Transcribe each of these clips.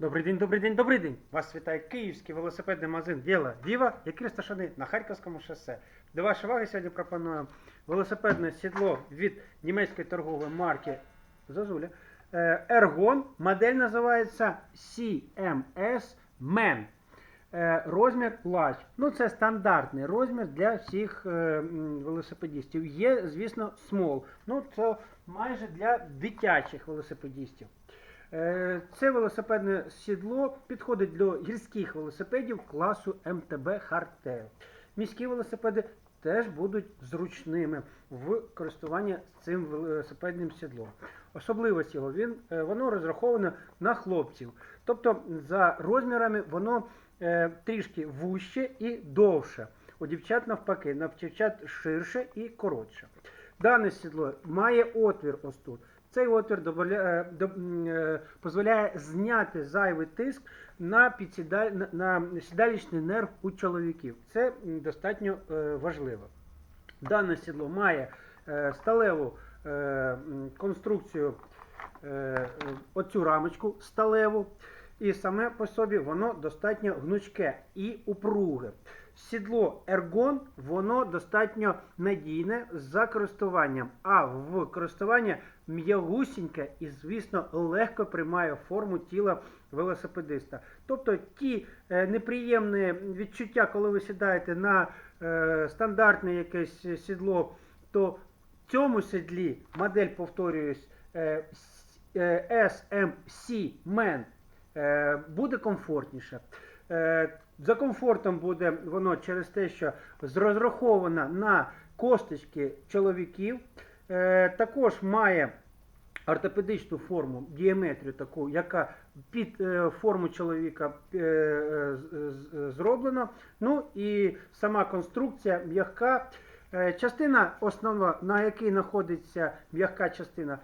Добрий день, добрий день, добрий день! Вас вітає київський велосипедний магазин Діла Діва, який розташований на Харківському шосе. До вашої уваги сьогодні пропоную велосипедне сідло від німецької торгової марки Зозуля. Е, Ergon. Модель називається CMS Man. Е, Розмір large. Ну, це стандартний розмір для всіх е, м, велосипедистів. Є, звісно, small. Ну, це майже для дитячих велосипедистів. Е, Це велосипедне сідло підходить до гірських велосипедів класу МТБ Hardtail. Міські велосипеди теж будуть зручними в користуванні цим велосипедним сідлом. Особливість його він, е, воно розраховане на хлопців. Тобто за розмірами воно е, трішки вужче і довше. У дівчат навпаки, на дівчат ширше і коротше. Дане сідло має отвір ось тут. Цей отвір е, е, дозволяє зняти зайвий тиск на, сідалічний нерв у чоловіків. Це достатньо е, важливо. Дане сідло має сталеву конструкцію, оцю рамочку сталеву, і саме по собі воно достатньо гнучке і упруге. Сідло ергон, воно достатньо надійне за користуванням, а в користуванні м'ягусіньке і, звісно, легко приймає форму тіла велосипедиста. Тобто ті е, неприємні відчуття, коли ви сідаєте на е, стандартне якесь сідло, то в цьому сідлі модель, повторююсь, е, е, SMC Man буде комфортніше. Е, За комфортом буде воно через те, що розраховано на косточки чоловіків. Е, Також має ортопедичну форму, діаметрію таку, яка під е, форму чоловіка е, е, зроблена. Ну і сама конструкція м'яка. Е, Частина основна, на якій знаходиться м'яка частина, е,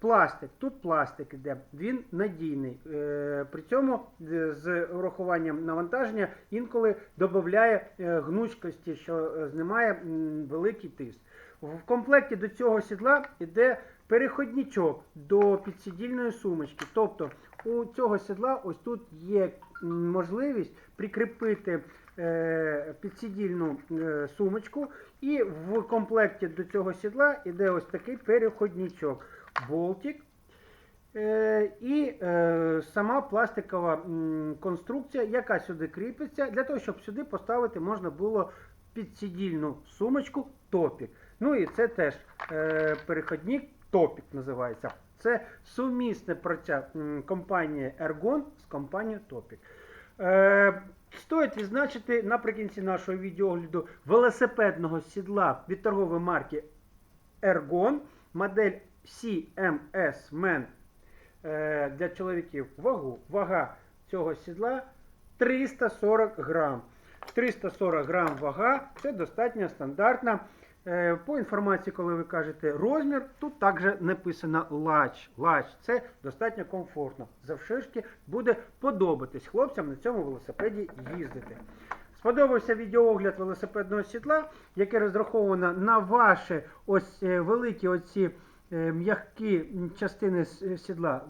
пластик. Тут пластик іде, він надійний. Е, При цьому е, з урахуванням навантаження інколи додає е, гнучкості, що е, знімає великий тиск. В комплекті до цього сідла йде переходничок до підсидільної сумочки. Тобто у цього сідла ось тут є можливість прикріпити е, підсидільну е, сумочку, і в комплекті до цього сідла йде ось такий переходничок. Болтик. Е, і сама пластикова конструкція, яка сюди кріпиться, для того, щоб сюди поставити можна було підсидільну сумочку топік. Ну і це теж переходник топік називається. Це сумісне праця компанії Ergon з компанією Topic. Е, Стоїть відзначити наприкінці нашого відеогляду велосипедного сідла від торгової марки Ergon, модель CMS Man е, для чоловіків вагу. Вага цього сідла 340 грам. 340 грам вага це достатньо стандартна. Е, По інформації, коли ви кажете розмір, тут також написано large. Large. Це достатньо комфортно. Завширшки буде подобатись хлопцям на цьому велосипеді їздити. Сподобався відеоогляд велосипедного сідла, яке розраховано на ваші ось е, великі оці е, м'які частини сідла.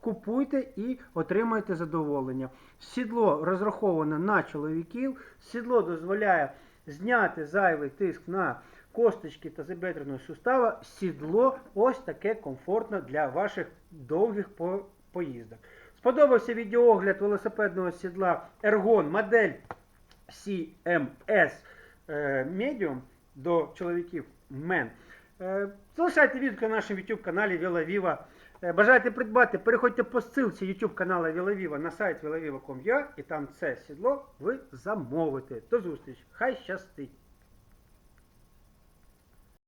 Купуйте і отримайте задоволення. Сідло розраховано на чоловіків. Сідло дозволяє зняти зайвий тиск на косточки та забедреного сустава. Сідло ось таке комфортно для ваших довгих по- поїздок. Сподобався відеоогляд велосипедного сідла Ergon модель CMS е, Medium до чоловіків Men. Е, Залишайте відгуки на нашому YouTube каналі VeloViva. Е, Бажаєте придбати, переходьте по ссылці YouTube каналу Вілавіва на сайт veloviva.com.ua і там це сідло ви замовите. До зустрічі. Хай щастить!